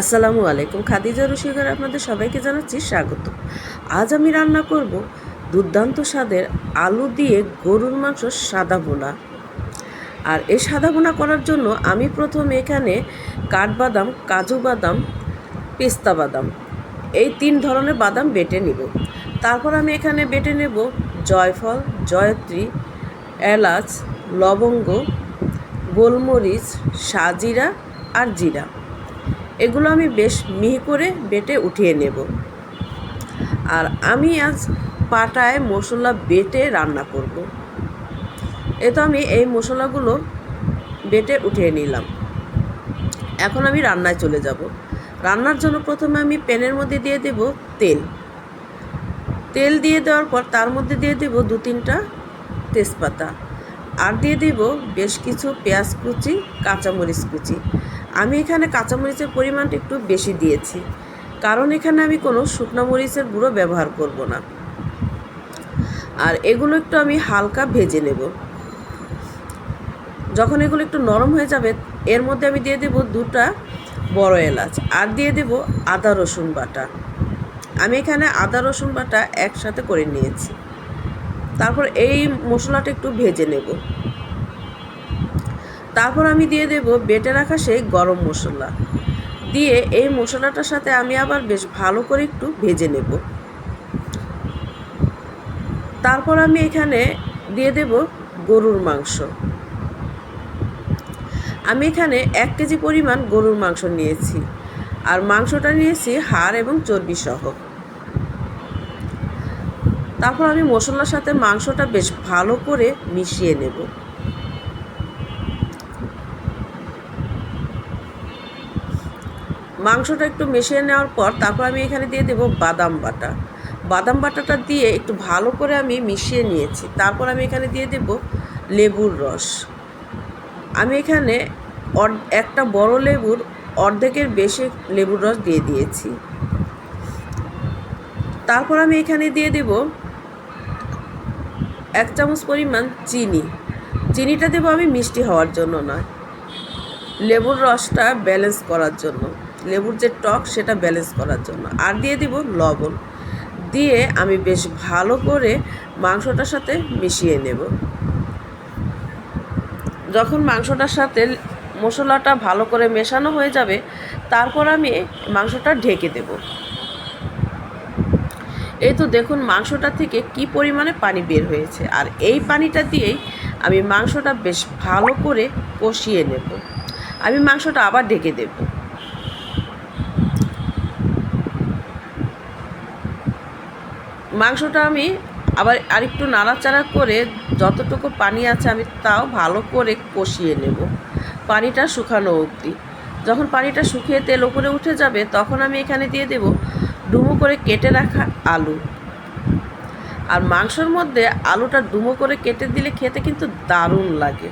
আসসালামু আলাইকুম, খাদিজা রসিকার আপনাদের সবাইকে জানাচ্ছি স্বাগত। আজ আমি রান্না করব দুর্দান্ত স্বাদের আলু দিয়ে গরুর মাংস সাদা বোনা আর এই সাদা বোনা করার জন্য আমি প্রথমে এখানে কাঠবাদাম, কাজু বাদাম, পেস্তা বাদাম, এই তিন ধরনের বাদাম বেটে নিব। তারপর আমি এখানে বেটে নেব জয়ফল, জয়ত্রী, এলাচ, লবঙ্গ, গোলমরিচ, সাজিরা আর জিরা। এগুলো আমি বেশ মিহি করে বেটে উঠিয়ে নেব। আর আমি আজ পাটায় মশলা বেটে রান্না করব। এ তো আমি এই মশলাগুলো বেটে উঠিয়ে নিলাম। এখন আমি রান্নায় চলে যাব। রান্নার জন্য প্রথমে আমি প্যানের মধ্যে দিয়ে দেব তেল। তেল দিয়ে দেওয়ার পর তার মধ্যে দিয়ে দেব দু তিনটা তেজপাতা। আর দিয়ে দেব বেশ কিছু পেঁয়াজ কুচি, কাঁচামরিচ কুচি। আমি এখানে কাঁচামরিচের পরিমাণটা একটু বেশি দিয়েছি, কারণ এখানে আমি কোনো শুকনো মরিচের গুঁড়ো ব্যবহার করব না। আর এগুলো একটু আমি হালকা ভেজে নেব। যখন এগুলো একটু নরম হয়ে যাবে, এর মধ্যে আমি দিয়ে দেব দুটা বড় এলাচ আর দিয়ে দেব আদা রসুন বাটা। আমি এখানে আদা রসুন বাটা একসাথে করে নিয়েছি। তারপর এই মশলাটা একটু ভেজে নেব। তারপর আমি দিয়ে দেব বেটে রাখা সেই গরম মশলা। দিয়ে এই মশলাটার সাথে আমি আবার বেশ ভালো করে একটু ভেজে নেব। তারপর আমি এখানে দিয়ে দেব গরুর মাংস। আমি এখানে এক কেজি পরিমাণ গরুর মাংস নিয়েছি। আর মাংসটা নিয়েছি হাড় এবং চর্বি সহ তারপর আমি মশলার সাথে মাংসটা বেশ ভালো করে মিশিয়ে নেব। মাংসটা একটু মিশিয়ে নেওয়ার পর তারপর আমি এখানে দিয়ে দেব বাদাম বাটা। বাদাম বাটাটা দিয়ে একটু ভালো করে আমি মিশিয়ে নিয়েছি। তারপর আমি এখানে দিয়ে দেব লেবুর রস। আমি এখানে একটা বড় লেবুর অর্ধেকের বেশি লেবুর রস দিয়ে দিয়েছি। তারপর আমি এখানে দিয়ে দেব এক চামচ পরিমাণ চিনি। চিনিটা দেবো আমি মিষ্টি হওয়ার জন্য নয়। লেবুর রসটা ব্যালেন্স করার জন্য। লেবুর যে টক, সেটা ব্যালেন্স করার জন্য। আর দিয়ে দিব লবণ। দিয়ে আমি বেশ ভালো করে মাংসটার সাথে মিশিয়ে নেব। যখন মাংসটার সাথে মশলাটা ভালো করে মেশানো হয়ে যাবে, তারপর আমি মাংসটা ঢেকে দেব। এই তো দেখুন মাংসটা থেকে কি পরিমাণে পানি বের হয়েছে। আর এই পানিটা দিয়েই আমি মাংসটা বেশ ভালো করে কষিয়ে নেব। আমি মাংসটা আবার ঢেকে দেবো। মাংসটা আমি আবার আরেকটু নাড়াচাড়া করে যতটুকু পানি আছে আমি তাও ভালো করে কষিয়ে নেব। পানিটা শুকানো অবধি। যখন পানিটা শুকিয়ে তেল উপরে উঠে যাবে, তখন আমি এখানে দিয়ে দেব ডুমো করে কেটে রাখা আলু। আর মাংসর মধ্যে আলুটা ডুমো করে কেটে দিলে খেতে কিন্তু দারুণ লাগে।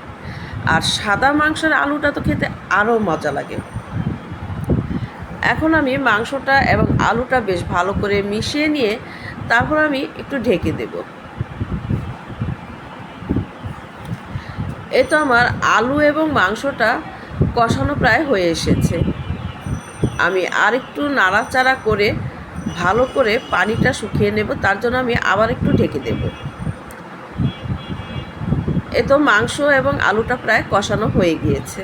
আর সাদা মাংসের আলুটা তো খেতে আরও মজা লাগে। এখন আমি মাংসটা এবং আলুটা বেশ ভালো করে মিশিয়ে নিয়ে তারপর আমি একটু ঢেকে দেব। এ তো আমার আলু এবং মাংসটা কষানো প্রায় হয়ে এসেছে। আমি আর একটু নাড়াচাড়া করে ভালো করে পানিটা শুকিয়ে নেব, তার জন্য আমি আবার একটু ঢেকে দেব। এ তো মাংস এবং আলুটা প্রায় কষানো হয়ে গিয়েছে।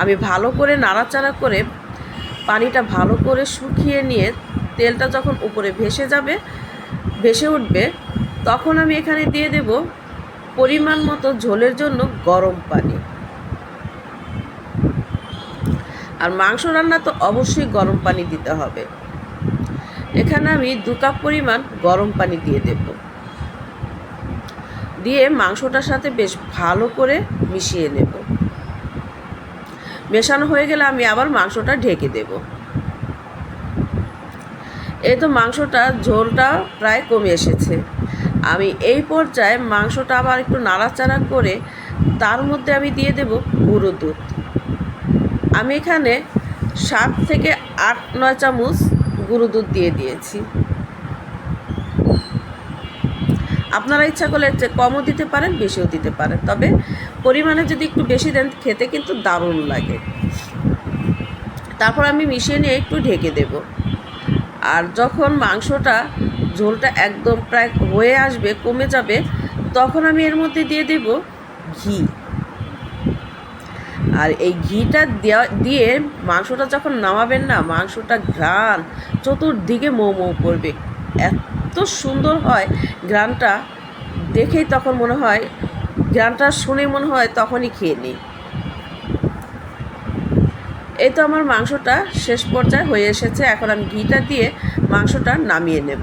আমি ভালো করে নাড়াচাড়া করে পানিটা ভালো করে শুকিয়ে নিয়ে তেলটা যখন উপরে ভেসে যাবে, ভেসে উঠবে, তখন আমি এখানে দিয়ে দেব পরিমাণ মতো ঝোলের জন্য গরম পানি। আর মাংস রান্না তো অবশ্যই গরম পানি দিতে হবে। এখানে আমি দু কাপ পরিমাণ গরম পানি দিয়ে দেব। দিয়ে মাংসটার সাথে বেশ ভালো করে মিশিয়ে নেব। মেশানো হয়ে গেলে আমি আবার মাংসটা ঢেকে দেবো। এই তো মাংসটা ঝোলটা প্রায় কমে এসেছে। আমি এই পর্যায়ে মাংসটা আবার একটু নাড়াচাড়া করে তার মধ্যে আমি দিয়ে দেব গুঁড়ো দুধ। আমি এখানে সাত থেকে আট নয় চামচ গুঁড়ো দুধ দিয়ে দিয়েছি। আপনারা ইচ্ছা করলে কমও দিতে পারেন, বেশিও দিতে পারেন। তবে পরিমাণে যদি একটু বেশি দেন, খেতে কিন্তু দারুণ লাগে। তারপর আমি মিশিয়ে নিয়ে একটু ঢেকে দেব। আর যখন মাংসটা ঝোলটা একদম প্রায় হয়ে আসবে, কমে যাবে, তখন আমি এর মধ্যে দিয়ে দেব ঘি। আর এই ঘিটা দেওয়া, দিয়ে মাংসটা যখন নামাবেন না, মাংসটা ঘ্রাণ, চতুর্দিকে মৌ মৌ করবে। এত সুন্দর হয় ঘ্রাণটা, দেখেই তখন মনে হয়, ঘ্রাণটা শুনে মনে হয় তখনই খেয়ে নিই। এই তো আমার মাংসটা শেষ পর্যায়ে হয়ে এসেছে। এখন আমি ঘিটা দিয়ে মাংসটা নামিয়ে নেব।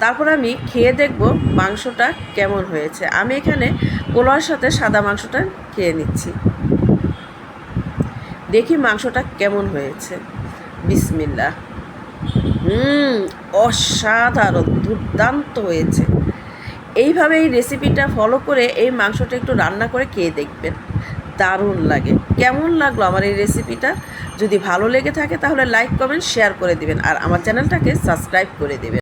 তারপর আমি খেয়ে দেখব মাংসটা কেমন হয়েছে। আমি এখানে পোলাওর সাথে সাদা মাংসটা খেয়ে নিচ্ছি। দেখি মাংসটা কেমন হয়েছে। বিসমিল্লা হুম, অসাধারণ, দুর্দান্ত হয়েছে। এইভাবে এই রেসিপিটা ফলো করে এই মাংসটা একটু রান্না করে খেয়ে দেখবেন। দারুণ লাগে। কেমন লাগল আমার এই রেসিপিটা যদি ভালো লেগে থাকে তাহলে লাইক কমেন্ট শেয়ার করে দিবেন। আর আমার চ্যানেলটাকে সাবস্ক্রাইব করে দেবেন।